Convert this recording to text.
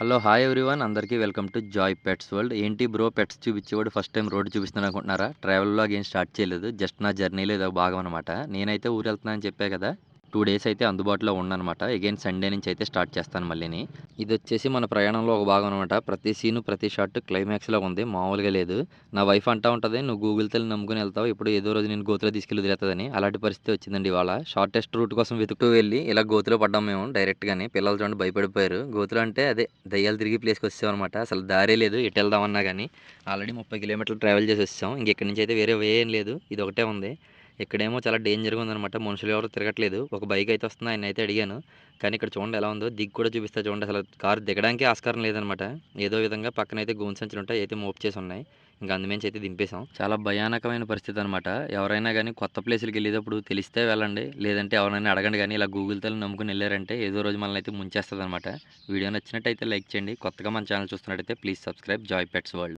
Hello hi everyone. అందరికీ welcome to Joy Pets World. ఏంటి bro pets చూపించేవాడు first time road చూపిస్తున్నాను అనుకుంటున్నారా? ట్రావెల్లో ఏం స్టార్ట్ చేయలేదు. జస్ట్ నా జర్నీలో ఇదో భాగం అనమాట నేనైతే ఊరు వెళ్తున్నానని చెప్పా కదా. టూ డేస్ అయితే అందుబాటులో ఉండనమాట అగైన్ సండే నుంచి అయితే స్టార్ట్ చేస్తాను మళ్ళీని. ఇది వచ్చేసి మన ప్రయాణంలో ఒక భాగం అనమాట ప్రతి సీను ప్రతి షాట్ క్లైమాక్స్లో ఉంది. మామూలుగా లేదు. నా వైఫ్ అంటా ఉంటుంది నువ్వు గూగుల్ తల్లి నమ్ముకుని వెళ్తావు. ఇప్పుడు ఏదో రోజు నేను గోతులో తీసుకెళ్ళి వదిలేతుందని అలాంటి పరిస్థితి వచ్చిందండి ఇవాళ. షార్టెస్ట్ రూట్ కోసం వెతుకుతూ వెళ్ళి ఇలా గోతులో పడ్డాం మేము డైరెక్ట్గానే. పిల్లలు చూడండి భయపడిపోయారు. గోతులు అంటే అదే దయ్యాలు తిరిగి ప్లేస్కి వచ్చామన్నమాట అనమాట అసలు దారే లేదు. ఎటు వెళ్దామన్నా కానీ ఆల్రెడీ ముప్పై కిలోమీటర్లు ట్రావెల్ చేసి వచ్చాం. ఇంకెక్కడి నుంచి అయితే వేరే వే ఏం లేదు. ఇది ఒకటే ఉంది. ఇక్కడేమో చాలా డేంజర్గా ఉందన్నమాట. మనుషులు ఎవరు తిరగట్లేదు. ఒక బైక్ అయితే వస్తుంది. ఆయన అయితే అడిగాను. కానీ ఇక్కడ చూడండి ఎలా ఉందో. దిగ్గు కూడా చూపిస్తా చూడండి. అసలు కారు దిగడానికి ఆస్కారం లేదనమాట ఏదో విధంగా పక్కన అయితే గోన్ సంచులు ఉంటాయి అయితే మోప్ చేసి ఉన్నాయి. ఇంకా అందుమేంచి అయితే దింపేశాం. చాలా భయానకమైన పరిస్థితి అనమాట ఎవరైనా కానీ కొత్త ప్లేసులకి వెళ్ళేటప్పుడు తెలిస్తే వెళ్ళండి. లేదంటే ఎవరైనా అడగండి కానీ ఇలా గూగుల్ తల్లి నమ్ముకుని వెళ్ళారంటే ఏదో రోజు మనల్ని అయితే ముంచేస్తుంది అనమాట వీడియో నచ్చినట్టయితే లైక్ చేయండి. కొత్తగా మన ఛానల్ చూస్తున్నట్టయితే please subscribe Joy Pets World.